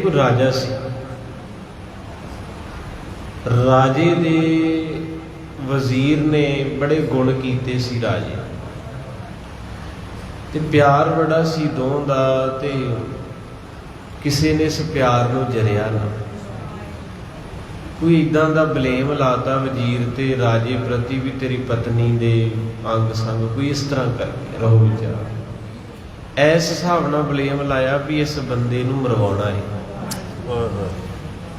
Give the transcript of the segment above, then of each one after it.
ਇੱਕ ਰਾਜਾ ਸੀ। ਰਾਜੇ ਦੇ ਵਜ਼ੀਰ ਨੇ ਬੜੇ ਗੁਣ ਕੀਤੇ ਸੀ ਰਾਜੇ। ਤੇ ਪਿਆਰ ਬੜਾ ਸੀ ਦੋਹਾਂ ਦਾ ਤੇ ਕਿਸੇ ਨੇ ਇਸ ਪਿਆਰ ਨੂੰ ਜਰਿਆ ਨਾ। ਕੋਈ ਇਦਾਂ ਦਾ ਬਲੇਮ ਲਾਤਾ ਵਜ਼ੀਰ ਤੇ ਰਾਜੇ ਪ੍ਰਤੀ ਵੀ ਤੇਰੀ ਪਤਨੀ ਦੇ ਅੰਗ ਸੰਗ ਕੋਈ ਇਸ ਤਰ੍ਹਾਂ ਕਰਕੇ ਰਹੋ ਵਿਚਾਰ। ਐਸ ਹਿਸਾਬ ਨਾਲ ਬਲੇਮ ਲਾਇਆ ਵੀ ਇਸ ਬੰਦੇ ਨੂੰ ਮਰਵਾਉਣਾ ਹੈ।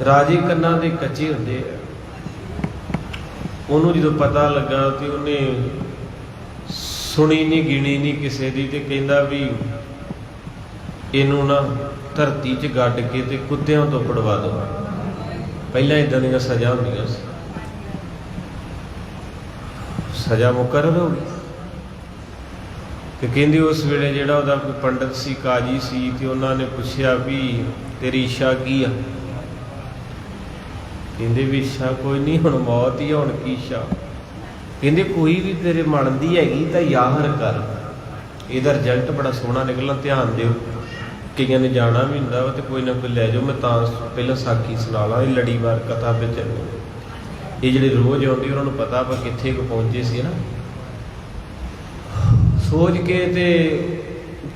ਰਾਜੇ ਕੰਨਾਂ ਦੇ ਕੱਚੇ ਹੁੰਦੇ ਆ। ਉਹਨੂੰ ਜਦੋਂ ਪਤਾ ਲੱਗਾ ਤੇ ਉਹਨੇ ਸੁਣੀ ਨਹੀਂ, ਗਿਣੀ ਨਹੀਂ ਕਿਸੇ ਦੀ ਤੇ ਕਹਿੰਦਾ ਵੀ ਇਹਨੂੰ ਨਾ ਧਰਤੀ 'ਚ ਗੱਡ ਕੇ ਤੇ ਕੁੱਤਿਆਂ ਤੋਂ ਪੜਵਾ ਦਿਓ ਪਹਿਲਾਂ ਇਦਾਂ ਦੀਆਂ ਸਜ਼ਾ ਹੁੰਦੀਆਂ ਸੀ। ਸਜ਼ਾ ਮੁਕਰਰ ਹੋ ਗਈ। ਤੇ ਕਹਿੰਦੇ ਉਸ ਵੇਲੇ ਜਿਹੜਾ ਉਹਦਾ ਕੋਈ ਪੰਡਤ ਸੀ, ਕਾਜੀ ਸੀ ਤੇ ਉਹਨਾਂ ਨੇ ਪੁੱਛਿਆ ਵੀ ਤੇਰੀ ਇੱਛਾ ਕੀ ਆ? ਕਹਿੰਦੇ ਵੀ ਇੱਛਾ ਕੋਈ ਨਹੀਂ, ਹੁਣ ਮੌਤ ਹੀ ਹੁਣ ਕੀ ਇੱਛਾ? ਕਹਿੰਦੇ ਕੋਈ ਵੀ ਤੇਰੇ ਮਨ ਦੀ ਹੈਗੀ ਤਾਂ ਯਾਹਰ ਕਰ। ਇਹਦਾ ਰਿਜ਼ਲਟ ਬੜਾ ਸੋਹਣਾ ਨਿਕਲਣਾ, ਧਿਆਨ ਦਿਓ। ਕਈਆਂ ਨੇ ਜਾਣਾ ਵੀ ਹੁੰਦਾ ਵਾ ਤੇ ਕੋਈ ਨਾ ਕੋਈ ਲੈ ਜਾਓ, ਮੈਂ ਤਾਂ ਪਹਿਲਾਂ ਸਾਖੀ ਸੁਣਾ ਲਾਂ, ਇਹ ਲੜੀਵਾਰ ਕਥਾ ਵਿੱਚ ਇਹ ਜਿਹੜੇ ਰੋਜ਼ ਆਉਂਦੇ, ਉਹਨਾਂ ਨੂੰ ਪਤਾ ਆਪਾਂ ਕਿੱਥੇ ਕੁ ਪਹੁੰਚੇ ਸੀ ਨਾ। ਸੋਚ ਕੇ ਤੇ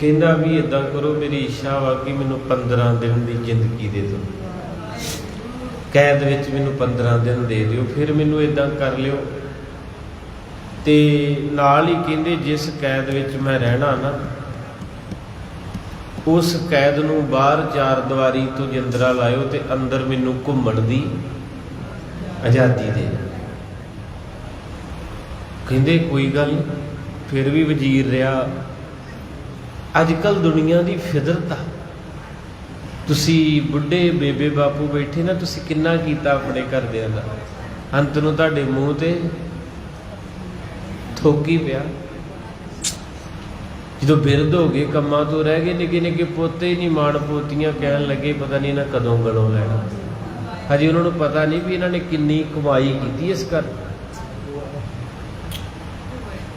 ਕਹਿੰਦਾ ਵੀ ਇਦਾਂ ਕਰੋ, ਮੇਰੀ ਇੱਛਾ ਵਾ ਕਿ ਮੈਨੂੰ 15 ਦਿਨ ਦੀ ਜ਼ਿੰਦਗੀ ਦੇ ਦਿਓ। ਕੈਦ ਵਿੱਚ ਮੈਨੂੰ 15 ਦਿਨ ਦੇ ਦਿਓ, ਫਿਰ ਮੈਨੂੰ ਇਦਾਂ ਕਰ ਲਿਓ। ਤੇ ਨਾਲ ਹੀ ਕਹਿੰਦੇ, ਜਿਸ ਕੈਦ ਵਿੱਚ ਮੈਂ ਰਹਿਣਾ ਨਾ, ਉਸ ਕੈਦ ਨੂੰ ਬਾਹਰ ਚਾਰ ਦੀਵਾਰੀ ਤੋਂ ਜਿੰਦਰਾ ਲਾਇਓ ਤੇ ਅੰਦਰ ਮੈਨੂੰ ਘੁੰਮਣ ਦੀ ਆਜ਼ਾਦੀ ਦੇ ਕਹਿੰਦੇ, ਕੋਈ ਗੱਲ ਨਹੀਂ ਫਿਰ ਵੀ ਵਜ਼ੀਰ ਰਿਹਾ। ਅੱਜ ਕੱਲ ਦੁਨੀਆ ਦੀ ਫਿਦਰਤ ਆ। ਤੁਸੀਂ ਬੁੱਢੇ ਬੇਬੇ ਬਾਪੂ ਬੈਠੇ ਨਾ, ਤੁਸੀਂ ਕਿੰਨਾ ਕੀਤਾ ਆਪਣੇ ਘਰਦਿਆਂ ਦਾ? ਅੰਤ ਨੂੰ ਤੁਹਾਡੇ ਮੂੰਹ ਤੇ ਥੋਕੀ ਪਿਆ। ਜਦੋਂ ਬਿਰਧ ਹੋ ਗਏ, ਕੰਮਾਂ ਤੋਂ ਰਹਿ ਗਏ ਨਿੱਕੇ ਨਿੱਕੇ ਪੋਤੇ ਹੀ ਨਹੀਂ ਮਾਣ ਪੋਤੀਆਂ ਕਹਿਣ ਲੱਗੇ, ਪਤਾ ਨਹੀਂ ਇਹਨਾਂ ਕਦੋਂ ਗਲੋਂ ਲੈਣਾ। ਹਜੇ ਉਹਨਾਂ ਨੂੰ ਪਤਾ ਨਹੀਂ ਵੀ ਇਹਨਾਂ ਨੇ ਕਿੰਨੀ ਕਮਾਈ ਕੀਤੀ ਇਸ ਘਰ।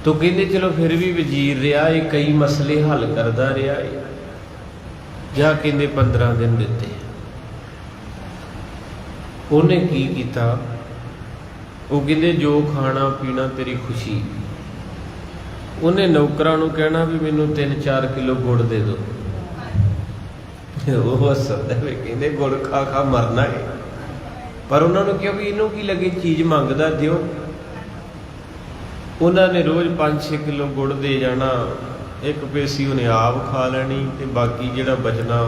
ਤੋ ਕਹਿੰਦੇ ਚਲੋ ਫਿਰ ਵੀ ਵਜ਼ੀਰ ਰਿਹਾ, ਇਹ ਕਈ ਮਸਲੇ ਹੱਲ ਕਰਦਾ ਰਿਹਾ ਇਹ। ਜਾਂ ਕਹਿੰਦੇ 15 ਦਿਨ ਦਿੱਤੇ। ਉਹਨੇ ਕੀ ਕੀਤਾ? ਉਹ ਕਹਿੰਦੇ ਜੋ ਖਾਣਾ ਪੀਣਾ ਤੇਰੀ ਖੁਸ਼ੀ। ਉਹਨੇ ਨੌਕਰਾਂ ਨੂੰ ਕਹਿਣਾ ਵੀ ਮੈਨੂੰ 3-4 ਕਿਲੋ ਗੁੜ ਦੇ ਦਿਓ। ਉਹ ਹੱਸਦਾ ਵੀ ਕਹਿੰਦੇ ਗੁੜ ਖਾ ਖਾ ਮਰਨਾ ਹੈ ਪਰ ਉਹਨਾਂ ਨੂੰ ਕਿਹਾ ਵੀ ਇਹਨੂੰ ਕੀ ਲੱਗੇ? ਚੀਜ਼ ਮੰਗਦਾ ਦਿਓ। ਉਹਨਾਂ ਨੇ ਰੋਜ਼ 5-6 ਕਿਲੋ ਗੁੜ ਦੇ ਜਾਣਾ। ਇੱਕ ਪੇਸੀ ਉਹਨੇ ਆਪ ਖਾ ਲੈਣੀ ਤੇ ਬਾਕੀ ਜਿਹੜਾ ਬਚਣਾ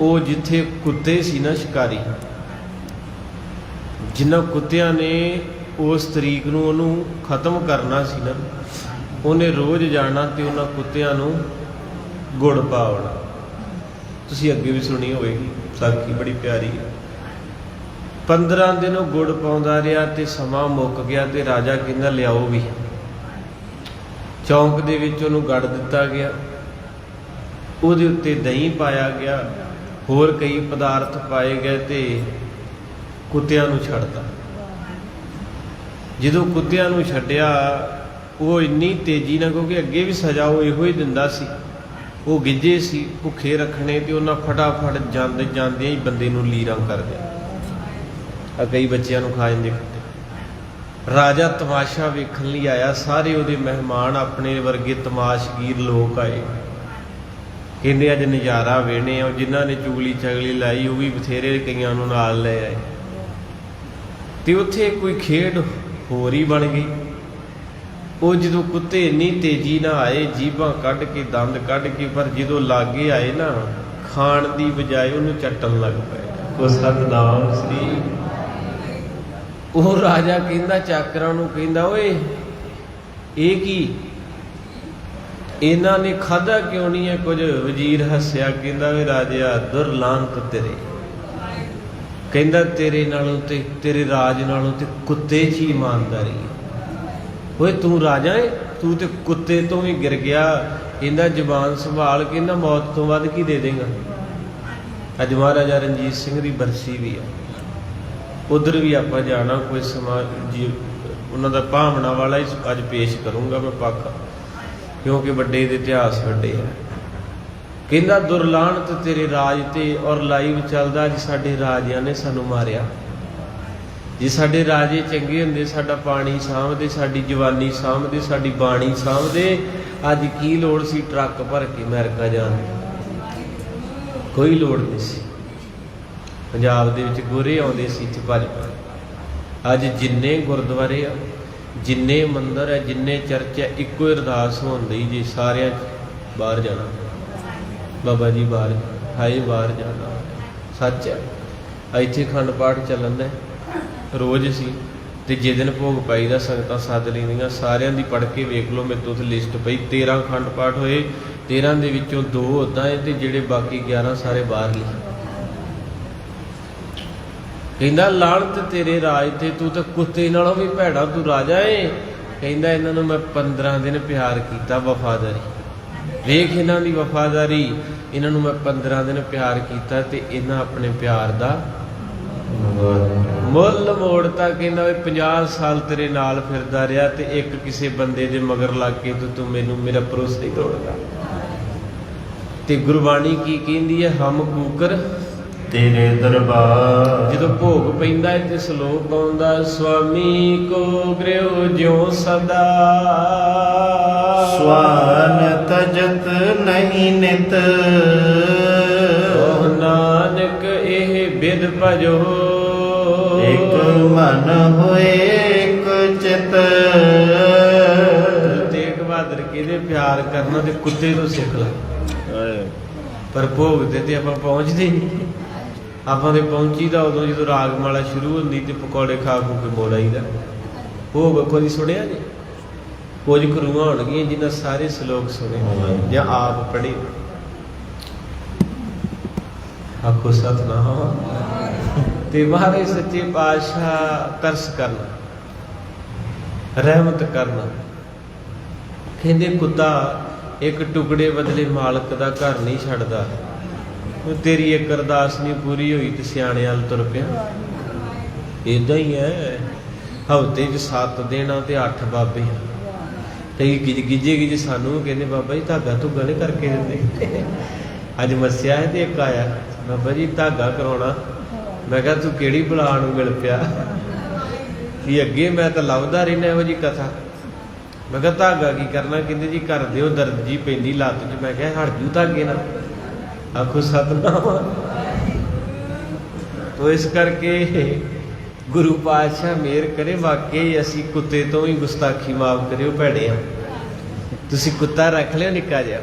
ਉਹ ਜਿੱਥੇ ਕੁੱਤੇ ਸੀ ਨਾ ਸ਼ਿਕਾਰੀ। ਜਿਨ੍ਹਾਂ ਕੁੱਤਿਆਂ ਨੇ ਉਸ ਤਰੀਕ ਨੂੰ ਉਹਨੂੰ ਖਤਮ ਕਰਨਾ ਸੀ ਨਾ, ਉਹਨੇ ਰੋਜ਼ ਜਾਣਾ ਤੇ ਉਹਨਾਂ ਕੁੱਤਿਆਂ ਨੂੰ ਗੁੜ ਪਾਉਣਾ। ਤੁਸੀਂ ਅੱਗੇ ਵੀ ਸੁਣੀ ਹੋਵੇਗੀ, ਸਾਖੀ ਬੜੀ ਪਿਆਰੀ। ਹੈ 15 ਦਿਨ ਉਹ ਗੁੜ ਪਾਉਂਦਾ ਰਿਹਾ ਤੇ ਸਮਾਂ ਮੁੱਕ ਗਿਆ ਤੇ ਰਾਜਾ ਕਹਿੰਦਾ, ਲਿਆਓ ਵੀ। ਚੌਂਕ ਦੇ ਵਿੱਚ ਉਹਨੂੰ ਗੜ ਦਿੱਤਾ ਗਿਆ। ਉਹਦੇ ਉੱਤੇ ਦਹੀਂ ਪਾਇਆ ਗਿਆ। ਹੋਰ ਕਈ ਪਦਾਰਥ ਪਾਏ ਗਏ ਤੇ ਕੁੱਤਿਆਂ ਨੂੰ ਛੱਡਤਾ। ਜਦੋਂ ਕੁੱਤਿਆਂ ਨੂੰ ਛੱਡਿਆ, ਉਹ ਇੰਨੀ ਤੇਜ਼ੀ ਨਾਲ, ਕਿਉਂਕਿ ਅੱਗੇ ਵੀ ਸਜ਼ਾ ਉਹ ਇਹੋ ਹੀ ਦਿੰਦਾ ਸੀ। ਉਹ ਗਿੱਜੇ ਸੀ, ਭੁੱਖੇ ਰੱਖਣੇ ਤੇ ਉਹਨਾਂ ਫਟਾਫਟ ਜਾਂਦੇ ਜਾਂਦੇ ਹੀ ਬੰਦੇ ਨੂੰ ਲੀਰਾਂ ਕਰ ਦਿਆ ਆ ਕਈ ਬੱਚਿਆਂ ਨੂੰ ਖਾ ਜਾਂਦੇ ਕੁੱਤੇ ਰਾਜਾ ਤਮਾਸ਼ਾ ਵੇਖਣ ਲਈ ਆਇਆ, ਸਾਰੇ ਉਹਦੇ ਮਹਿਮਾਨ ਆਪਣੇ ਵਰਗੇ ਤਮਾਸ਼ਗੀਰ ਲੋਕ ਆਏ। ਕਹਿੰਦੇ, ਅੱਜ ਨਜ਼ਾਰਾ ਵੇਣੇ ਆ ਜਿਨ੍ਹਾਂ ਨੇ ਚੁਗਲੀ ਚਗਲੀ ਲਾਈ, ਉਹ ਵੀ ਬਥੇਰੇ ਕਈਆਂ ਨੂੰ ਨਾਲ ਲੈ ਆਏ। ਤੇ ਉੱਥੇ ਕੋਈ ਖੇਡ ਹੋਰ ਹੀ ਬਣ ਗਈ। ਉਹ ਜਦੋਂ ਕੁੱਤੇ ਇੰਨੀ ਤੇਜ਼ੀ ਨਾਲ ਆਏ, ਜੀਭਾਂ ਕੱਢ ਕੇ, ਦੰਦ ਕੱਢ ਕੇ, ਪਰ ਜਦੋਂ ਲਾਗੇ ਆਏ ਨਾ, ਖਾਣ ਦੀ ਬਜਾਏ ਉਹਨੂੰ ਚੱਟਣ ਲੱਗ ਪਏ। ਉਹ ਸਤਨਾਮ ਸ੍ਰੀ ਉਹ ਰਾਜਾ ਕਹਿੰਦਾ, ਚਾਕਰਾਂ ਨੂੰ ਕਹਿੰਦਾ, ਓਏ, ਇਹ ਕੀ? ਇਹਨਾਂ ਨੇ ਖਾਦਾ ਕਿਉਂ ਨਹੀਂ ਹੈ? ਕੁਝ ਵਜ਼ੀਰ ਹੱਸਿਆ, ਕਹਿੰਦਾ ਵੇ ਰਾਜਾ, ਦੁਰਲਾਂਤ ਤੇਰੇ। ਕਹਿੰਦਾ, ਤੇਰੇ ਨਾਲੋਂ ਤੇ, ਤੇਰੇ ਰਾਜ ਨਾਲੋਂ ਤੇ ਕੁੱਤੇ 'ਚ ਹੀ ਇਮਾਨਦਾਰੀ ਹੈ। ਓਏ, ਤੂੰ ਰਾਜਾ ਏ? ਤੂੰ ਤੇ ਕੁੱਤੇ ਤੋਂ ਵੀ ਗਿਰ ਗਿਆ। ਇਹਦਾ ਜ਼ਬਾਨ ਸੰਭਾਲ ਕੇ ਨਾ ਮੌਤ ਤੋਂ ਵੱਧ ਕੀ ਦੇ ਦੇਗਾ? ਅੱਜ ਮਹਾਰਾਜਾ ਰਣਜੀਤ ਸਿੰਘ ਦੀ ਬਰਸੀ ਵੀ ਆ। ਉਧਰ ਵੀ ਆਪਾਂ ਜਾਣਾ, ਕੋਈ ਸਮਾਜ ਜੀ, ਉਹਨਾਂ ਦਾ ਭਾਵਨਾ ਵਾਲਾ ਹੀ ਅੱਜ ਪੇਸ਼ ਕਰੂੰਗਾ ਮੈਂ ਪੱਖ, ਕਿਉਂਕਿ ਵੱਡੇ ਦੇ ਇਤਿਹਾਸ ਵੱਡੇ ਆ। ਕਹਿੰਦਾ ਦੁਰਲਾਨ ਦੁਰਲਾਹਨਤ ਤੇਰੇ ਰਾਜ ਤੇ ਔਰ ਲਾਈਵ ਚੱਲਦਾ, ਅੱਜ ਸਾਡੇ ਰਾਜਿਆਂ ਨੇ ਸਾਨੂੰ ਮਾਰਿਆ। ਜੇ ਸਾਡੇ ਰਾਜੇ ਚੰਗੇ ਹੁੰਦੇ, ਸਾਡਾ ਪਾਣੀ ਸਾਂਭਦੇ, ਸਾਡੀ ਜਵਾਨੀ ਸਾਂਭਦੇ, ਸਾਡੀ ਬਾਣੀ ਸਾਂਭਦੇ, ਅੱਜ ਕੀ ਲੋੜ ਸੀ ਟਰੱਕ ਭਰ ਕੇ ਅਮਰੀਕਾ ਜਾਣ ਦੀ? ਕੋਈ ਲੋੜ ਨਹੀਂ ਸੀ। ਪੰਜਾਬ ਦੇ ਵਿੱਚ ਗੋਰੇ ਆਉਂਦੇ ਸੀ ਇੱਥੇ ਭੱਜ ਭੱਜ ਅੱਜ ਜਿੰਨੇ ਗੁਰਦੁਆਰੇ ਆ, ਜਿੰਨੇ ਮੰਦਰ ਹੈ ਜਿੰਨੇ ਚਰਚ ਹੈ ਇੱਕੋ ਹੀ ਅਰਦਾਸ ਹੁੰਦੀ ਜੀ ਸਾਰਿਆਂ ਬਾਹਰ ਜਾਣਾ। ਬਾਬਾ ਜੀ ਬਾਹਰ, ਹਾਏ ਬਾਹਰ ਜਾਣਾ। ਸੱਚ ਹੈ ਇੱਥੇ ਖੰਡ ਪਾਠ ਚੱਲਣ ਦਾ ਰੋਜ਼ ਸੀ ਤੇ ਜੇ ਦਿਨ ਭੋਗ ਪਾਈ ਦਾ ਸੰਗਤਾਂ ਸੱਦ ਲੈਂਦੀਆਂ, ਸਾਰਿਆਂ ਦੀ ਪੜ੍ਹ ਕੇ ਵੇਖ ਲਓ ਮੇਰੇ ਤੋਂ ਲਿਸਟ ਪਈ 13 ਖੰਡ ਪਾਠ ਹੋਏ 13 ਦੇ ਵਿੱਚੋਂ ਦੋ ਉਦਾਂ ਹੈ ਤੇ ਜਿਹੜੇ ਬਾਕੀ 11 ਸਾਰੇ ਬਾਹਰ ਲਈ ਕਹਿੰਦਾ ਲਾਣਤ ਤੇਰੇ ਰਾਜ ਤੇ, ਤੂੰ ਤਾਂ ਕੁੱਤੇ ਨਾਲੋਂ ਵੀ ਭੈੜਾ, ਤੂੰ ਰਾਜਾ ਏ? ਕਹਿੰਦਾ, ਇਹਨਾਂ ਨੂੰ ਮੈਂ 15 ਦਿਨ ਪਿਆਰ ਕੀਤਾ, ਵਫਾਦਾਰੀ ਵੇਖ ਇਹਨਾਂ ਦੀ ਵਫਾਦਾਰੀ। ਇਹਨਾਂ ਨੂੰ ਮੈਂ 15 ਦਿਨ ਪਿਆਰ ਕੀਤਾ ਤੇ ਇਹਨਾਂ ਆਪਣੇ ਪਿਆਰ ਦਾ ਮੁੱਲ ਮੋੜਤਾ। ਕਹਿੰਦਾ ਵੀ 50 ਸਾਲ ਤੇਰੇ ਨਾਲ ਫਿਰਦਾ ਰਿਹਾ ਤੇ ਇੱਕ ਕਿਸੇ ਬੰਦੇ ਦੇ ਮਗਰ ਲੱਗ ਕੇ ਤੂੰ ਤੂੰ ਮੈਨੂੰ, ਮੇਰਾ ਪਰੋਸ ਹੀ ਤੋੜਦਾ। ਤੇ ਗੁਰਬਾਣੀ ਕੀ ਕਹਿੰਦੀ ਹੈ? ਹਮ ਕੂਕਰ ਤੇਰੇ ਦਰਬਾਰ। ਜਦੋਂ ਭੋਗ ਪੈਂਦਾ ਹੈ ਤੇ ਸ਼ਲੋਕ ਆਉਂਦਾ ਸੁਆਮੀ ਕੋ ਗ੍ਰਿਓ ਜਿਉ ਸਦਾ। ਸਵਾਨ ਤਜਤ ਨਹੀਂ ਨਿਤ। ਓਹ ਨਾਨਕ ਇਹ ਬਿਦ ਭਜੋ। ਇਕ ਮਨ ਹੋਏ ਇਕ ਚਿਤ। ਤੇਗ ਬਹਾਦਰ ਕਿਹਦੇ ਪਿਆਰ ਕਰਨਾ ਤੇ ਕੁੱਤੇ ਤੋਂ ਸਿੱਖ ਲੈ। ਪਰ ਭੋਗ ਤੇ ਤੇ ਆਪਾਂ ਪਹੁੰਚਦੇ ਨਹੀਂ ਆਪਾਂ ਤੇ ਪਹੁੰਚੀਦਾ ਉਦੋਂ ਜਦੋਂ ਰਾਗ ਮਾਲਾ ਸ਼ੁਰੂ ਹੁੰਦੀ ਤੇ ਪਕੌੜੇ ਖਾ ਖੂ ਕੇ ਮੋੜ ਆਈਦਾ। ਭੋਗ ਕੋਈ ਸੁਣਿਆ ਜੀ? ਕੁਝ ਕਰੂਆਂ ਹੋਣਗੀਆਂ ਜਿਨ੍ਹਾਂ ਸਾਰੇ ਸ਼ਲੋਕ ਸੁਣੇ ਹੋਣ ਜਾਂ ਆਪ ਪੜ੍ਹੇ ਆਖੋ ਸਤਨਾਮ। ਤੇ ਮਹਾਰਾਜ ਸੱਚੇ ਪਾਤਸ਼ਾਹ ਤਰਸ ਕਰਨਾ, ਰਹਿਮਤ ਕਰਨਾ। ਕਹਿੰਦੇ ਕੁੱਤਾ ਇੱਕ ਟੁਕੜੇ ਬਦਲੇ ਮਾਲਕ ਦਾ ਘਰ ਨਹੀਂ ਛੱਡਦਾ। ਉਹ ਤੇਰੀ ਇੱਕ ਅਰਦਾਸ ਨਹੀਂ ਪੂਰੀ ਹੋਈ ਤੇ ਸਿਆਣੇ ਵਾਲ ਤੁਰ ਪਿਆ। ਇਦਾਂ ਹੀ ਹੈ। ਹਫ਼ਤੇ 'ਚ 7 ਦਿਨਾਂ ਤੇ 8 ਬਾਬੇ ਤੇ ਗਿਜ ਗਿਜੇ ਸਾਨੂੰ ਕਹਿੰਦੇ, ਬਾਬਾ ਜੀ, ਧਾਗਾ ਧੁੱਗਾ ਨਹੀਂ ਕਰਕੇ ਦਿੰਦੇ? ਅੱਜ ਮਸਿਆ ਹੈ ਤੇ ਇੱਕ ਆਇਆ। ਬਾਬਾ ਜੀ, ਧਾਗਾ ਕਰਾਉਣਾ। ਮੈਂ ਕਿਹਾ, ਤੂੰ ਕਿਹੜੀ ਬਲਾ ਨੂੰ ਮਿਲ ਪਿਆ? ਵੀ ਅੱਗੇ ਮੈਂ ਤਾਂ ਲੱਭਦਾ ਰਹਿਣਾ ਇਹੋ ਜੀ ਕਥਾ। ਮੈਂ ਕਿਹਾ, ਧਾਗਾ ਕੀ ਕਰਨਾ? ਕਹਿੰਦੇ, ਜੀ ਕਰ ਦਿਓ, ਦਰਦ ਜੀ ਪੈਂਦੀ ਲੱਤ 'ਚ। ਮੈਂ ਕਿਹਾ, ਹਟ ਜੂ ਧਾਗੇ ਨਾਲ। ਆਖੋ ਸਤਨਾਮ। ਤੋ ਇਸ ਕਰਕੇ ਗੁਰੂ ਪਾਤਸ਼ਾਹ ਮੇਰ ਕਰੇ, ਵਾਕਈ ਅਸੀਂ ਕੁੱਤੇ ਤੋਂ ਹੀ ਗੁਸਤਾਖੀ ਮਾਫ ਕਰਿਓ ਭੈੜੇ ਆ। ਤੁਸੀਂ ਕੁੱਤਾ ਰੱਖ ਲਿਆ ਨਿੱਕਾ ਜਿਹਾ।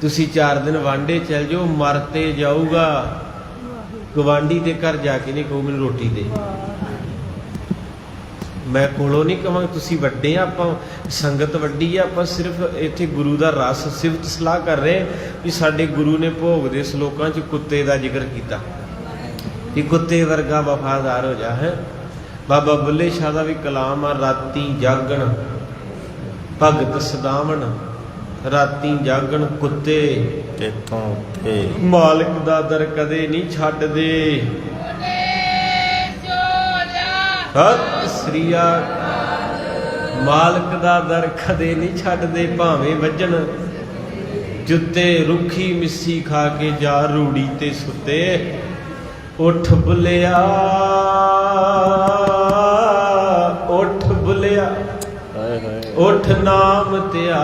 ਤੁਸੀਂ 4 ਦਿਨ ਵਾਂਡੇ ਚੱਲ ਜਾਓ ਮਰਤੇ ਜਾਊਗਾ। ਗਵਾਂਢੀ ਦੇ ਘਰ ਜਾ ਕੇ ਨਹੀਂ ਕਹੋ ਮੈਨੂੰ ਰੋਟੀ ਦੇ। ਮੈਂ ਕੋਲੋਂ ਨਹੀਂ ਕਹਾਂ ਤੁਸੀਂ ਵੱਡੇ ਆ, ਆਪਾਂ ਸੰਗਤ ਵੱਡੀ ਆ ਆਪਾਂ ਸਿਰਫ ਇੱਥੇ ਗੁਰੂ ਦਾ ਰਸ ਸਿਫਤ ਸਲਾਹ ਕਰ ਰਹੇ ਕਿ ਸਾਡੇ ਗੁਰੂ ਨੇ ਭੋਗ ਦੇ ਸ਼ਲੋਕਾਂ 'ਚ ਕੁੱਤੇ ਦਾ ਜ਼ਿਕਰ ਕੀਤਾ। ਕਿ ਕੁੱਤੇ ਵਰਗਾ ਵਫਾਦਾਰ ਹੋ ਜਾ ਹੈ। ਬਾਬਾ ਬੁੱਲੇ ਸ਼ਾਹ ਦਾ ਵੀ ਕਲਾਮ ਆ ਰਾਤੀ ਜਾਗਣ ਭਗਤ ਸਦਾਵਣ ਰਾਤੀ ਜਾਗਣ ਕੁੱਤੇ। ਤੇਥੋਂ ਤੇ ਮਾਲਕ ਦਾ ਦਰ ਕਦੇ ਨਹੀਂ ਛੱਡਦੇ। ਸਤਿ ਸ੍ਰੀ ਅਕਾਲ। ਮਾਲਕ ਦਾ ਦਰ ਕਦੇ ਨਹੀਂ ਛੱਡਦੇ, ਭਾਵੇਂ ਵੱਜਣ। ਜੁੱਤੇ ਰੁੱਖੀ ਮਿੱਸੀ ਖਾ ਕੇ ਜਾ ਰੂੜੀ ਤੇ ਸੁੱਤੇ। ਉੱਠ ਬੁਲਿਆ ਉੱਠ ਬੁਲਿਆ ਹਾਏ ਹਾਏ ਉਠ ਨਾਮ ਧਿਆਲੇ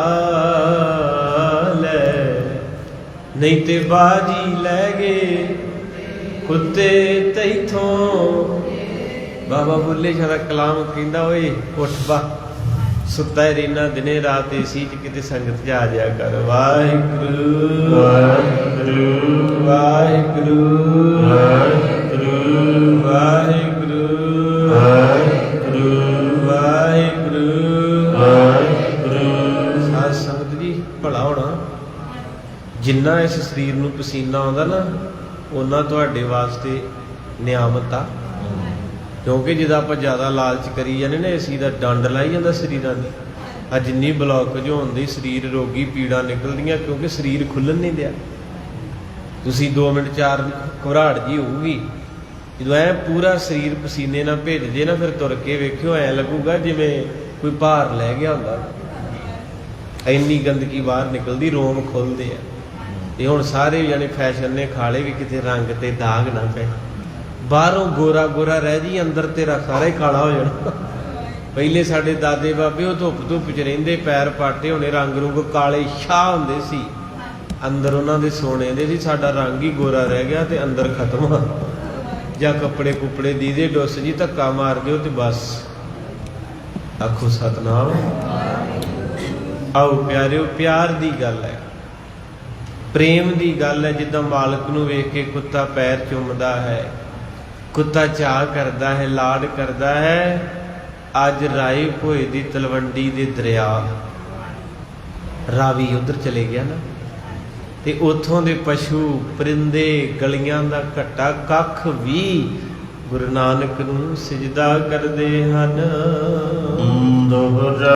ਨਹੀਂ ਤੇ ਬਾਜੀ ਲੈ ਗਏ, ਕੁੱਤੇ ਤੈਥੋਂ। ਬਾਬਾ ਬੁੱਲੇ ਸ਼ਾਹ ਦਾ ਕਲਾਮ ਕਹਿੰਦਾ ਓਏ, ਉੱਠ ਬਾ। ਸੁੱਤਾ ਹੀ ਰਹਿਣਾ ਦਿਨੇ ਰਾਤ ਏਸੀ ਚ ਕਿਤੇ ਸੰਗਤ ਚ ਆ ਜਾਇਆ ਕਰ। ਵਾਹਿਗੁਰੂ ਵਾਹਿਗੁਰੂ ਵਾਹਿਗੁਰੂ ਵਾਹਿਗੁਰੂ ਵਾਹਿਗੁਰੂ ਵਾਹਿਗੁਰੂ ਵਾਹਿਗੁਰੂ ਵਾਹਿਗੁਰੂ। ਸਾਧ ਸੰਗਤ ਜੀ, ਭਲਾ ਹੋਣਾ। ਜਿੰਨਾ ਇਸ ਸਰੀਰ ਨੂੰ ਪਸੀਨਾ ਆਉਂਦਾ ਨਾ ਉਹਨਾਂ ਤੁਹਾਡੇ ਵਾਸਤੇ ਨਿਆਮਤ ਆ। ਕਿਉਂਕਿ ਜਦੋਂ ਆਪਾਂ ਜ਼ਿਆਦਾ ਲਾਲਚ ਕਰੀ ਜਾਂਦੇ ਨੇ, ਏਸੀ ਦਾ ਡੰਡ ਲਾਈ ਜਾਂਦਾ ਸਰੀਰਾਂ ਦੀ ਆ ਜਿੰਨੀ ਬਲੌਕੇਜ ਹੁੰਦੀ ਸਰੀਰ ਰੋਗੀ ਪੀੜਾ ਨਿਕਲਦੀਆਂ, ਕਿਉਂਕਿ ਸਰੀਰ ਖੁੱਲਣ ਨਹੀਂ ਦਿਆ। ਤੁਸੀਂ 2 ਮਿੰਟ ਚਾਰ ਘਬਰਾਹਟ ਜੀ ਹੋਊਗੀ। ਜਦੋਂ ਐ ਪੂਰਾ ਸਰੀਰ ਪਸੀਨੇ ਨਾਲ ਭੇਜ ਜੇ ਨਾ, ਫਿਰ ਤੁਰ ਕੇ ਵੇਖਿਓ, ਐ ਲੱਗੂਗਾ ਜਿਵੇਂ ਕੋਈ ਭਾਰ ਲੈ ਗਿਆ ਹੁੰਦਾ। ਇੰਨੀ ਗੰਦਗੀ ਬਾਹਰ ਨਿਕਲਦੀ, ਰੋਮ ਖੁੱਲਦੇ ਆ। ਤੇ ਹੁਣ ਸਾਰੇ ਜਾਣੇ ਫੈਸ਼ਨ ਨੇ ਖਾਲੇ ਵੀ ਕਿਤੇ ਰੰਗ ਤੇ ਦਾਗ ਨਾ ਪਏ ਬਾਹਰੋਂ ਗੋਰਾ ਗੋਰਾ ਰਹਿ ਜੀ, ਅੰਦਰ ਤੇਰਾ ਸਾਰਾ ਹੀ ਕਾਲਾ ਹੋ ਜਾਣਾ। ਪਹਿਲੇ ਸਾਡੇ ਦਾਦੇ ਬਾਬੇ ਉਹ ਧੁੱਪ ਧੁੱਪ ਚ ਰਹਿੰਦੇ, ਪੈਰ ਪਾਟੇ ਹੋਣੇ, ਰੰਗ ਰੁੰਗ ਕਾਲੇ ਸ਼ਾਹ ਹੁੰਦੇ ਸੀ। ਅੰਦਰ ਉਹਨਾਂ ਦੇ ਸੋਨੇ ਦੇ ਸੀ, ਸਾਡਾ ਰੰਗ ਹੀ ਗੋਰਾ ਰਹਿ ਗਿਆ ਤੇ ਅੰਦਰ ਖਤਮ ਆ। ਜਾਂ ਕੱਪੜੇ ਕੁਪੜੇ ਦੀਦੇ, ਡੁੱਸ ਜੀ, ਧੱਕਾ ਮਾਰ ਦਿਓ ਤੇ ਬਸ। ਆਖੋ ਸਤਨਾਮ। ਆਓ ਪਿਆਰਿਓ, ਪਿਆਰ ਦੀ ਗੱਲ ਹੈ। ਪ੍ਰੇਮ ਦੀ ਗੱਲ ਹੈ, ਜਿੱਦਾਂ ਮਾਲਕ ਨੂੰ ਵੇਖ ਕੇ ਕੁੱਤਾ ਪੈਰ ਚੁੰਮਦਾ ਹੈ। ਕੁੱਤਾ ਚਾਹ ਕਰਦਾ ਹੈ, ਲਾਡ ਕਰਦਾ ਹੈ। ਅੱਜ ਰਾਏ ਭੋਏ ਦੀ ਤਲਵੰਡੀ ਦੇ ਦਰਿਆ। ਰਾਵੀ ਉਧਰ ਚਲੇ ਗਿਆ ਨਾ। ਤੇ ਉਥੋਂ ਦੇ ਪਸ਼ੂ ਪਰਿੰਦੇ ਗਲੀਆਂ ਦਾ ਘਟਾ ਕੱਖ ਵੀ ਗੁਰੂ ਨਾਨਕ ਨੂੰ ਸਜਦਾ ਕਰਦੇ ਹਨ। ਦੋਹਰਾ